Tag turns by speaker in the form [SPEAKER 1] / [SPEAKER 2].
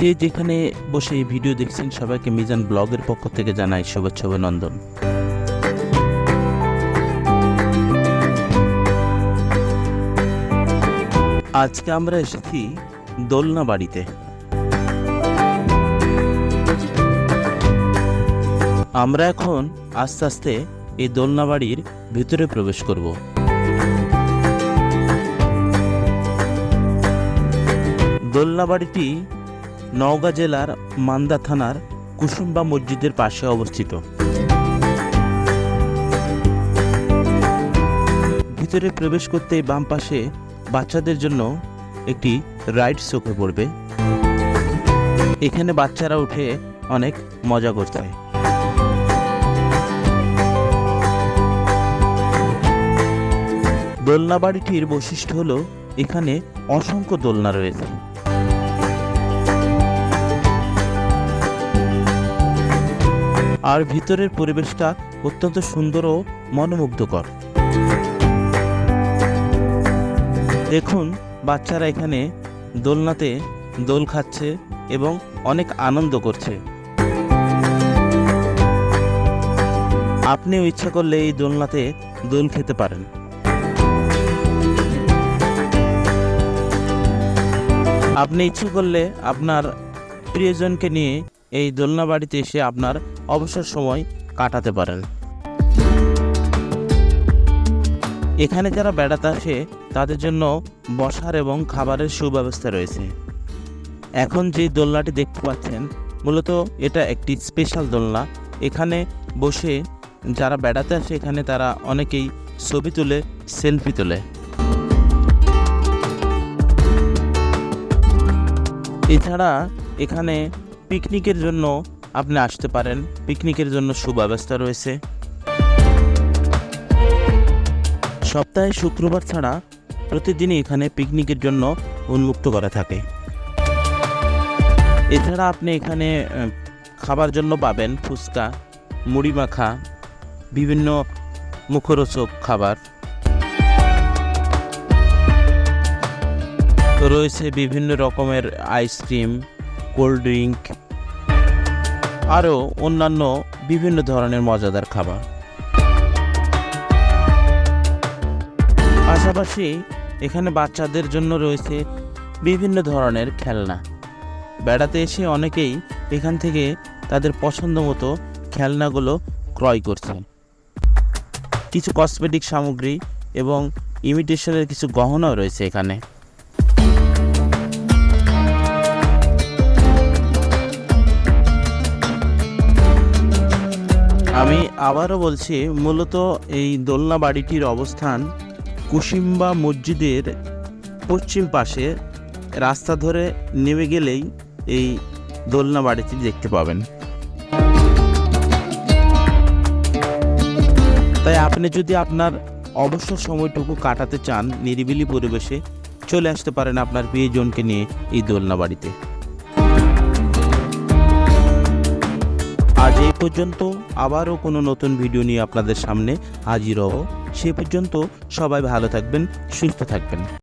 [SPEAKER 1] যে যেখানে বসে এই ভিডিও দেখছেন, সবাইকে মিজান ব্লগের পক্ষ থেকে জানাই শুভেচ্ছা, অভিনন্দন। আজকে আমরা এসেছি দোলনা বাড়িতে। আমরা এখন আস্তে আস্তে এই দোলনা বাড়ির ভিতরে প্রবেশ করব। দোলনা বাড়িটি নওগাঁ জেলার মান্দা থানার কুসুম্বা মসজিদের পাশে অবস্থিত। ভিতরে প্রবেশ করতে বাম পাশে বাচ্চাদের জন্য একটি রাইড চোখে পড়বে। এখানে বাচ্চারা উঠে অনেক মজা করতে হয় দোলনা বাড়িটির বৈশিষ্ট্য হলো এখানে অসংখ্য দোলনা রয়েছে। আর ভিতরের পরিবেশটা অত্যন্ত সুন্দর ও মনোমুগ্ধকর। দেখুন, বাচ্চারা এখানে দোলনাতে দোল খাচ্ছে এবং অনেক আনন্দ করছে। আপনিও ইচ্ছা করলে এই দোলনাতে দোল খেতে পারেন। আপনি ইচ্ছে করলে আপনার প্রিয়জনকে নিয়ে এই দোলনা বাড়িতে এসে আপনার অবসর সময় কাটাতে পারেন। এখানে যারা বেড়াতে আসে, তাদের জন্য বসার এবং খাবারের সুব্যবস্থা রয়েছে। এখন যে দোলনাটি দেখতে পাচ্ছেন, মূলত এটা একটি স্পেশাল দোলনা। এখানে বসে যারা বেড়াতে আসে, এখানে তারা অনেকেই ছবি তুলে, সেলফি তোলে। এছাড়া এখানে পিকনিকের জন্য আপনি আসতে পারেন। পিকনিকের জন্য সুব্যবস্থা রয়েছে। সপ্তাহে শুক্রবার ছাড়া প্রতিদিনই এখানে পিকনিকের জন্য উন্মুক্ত করা থাকে। এছাড়া আপনি এখানে খাবার জন্য পাবেন ফুচকা, মুড়ি মাখা, বিভিন্ন মুখরোচক খাবার। রয়েছে বিভিন্ন রকমের আইসক্রিম কোল্ড ড্রিঙ্ক আরও অন্যান্য বিভিন্ন ধরনের মজাদার খাবার। পাশাপাশি এখানে বাচ্চাদের জন্য রয়েছে বিভিন্ন ধরনের খেলনা। বেড়াতে এসে অনেকেই এখান থেকে তাদের পছন্দ মতো খেলনাগুলো ক্রয় করছে কিছু কসমেটিক সামগ্রী এবং ইমিটেশনের কিছু গহনাও রয়েছে এখানে। আবারও বলছি, মূলত এই দোলনা বাড়িটির অবস্থান কুসিম্বা মসজিদের পশ্চিম পাশে। রাস্তা ধরে নেমে গেলেই এই দোলনা বাড়িটি দেখতে পাবেন। তাই আপনি যদি আপনার অবসর সময়টুকু কাটাতে চান, নিরিবিলি পরিবেশে চলে আসতে পারেন আপনার প্রিয়জনকে নিয়ে এই দোলনা বাড়িতে। আজ এই পর্যন্ত। আবারও কোনো নতুন ভিডিও নিয়ে আপনাদের সামনে হাজির হব। সে পর্যন্ত সবাই ভালো থাকবেন, সুস্থ থাকবেন।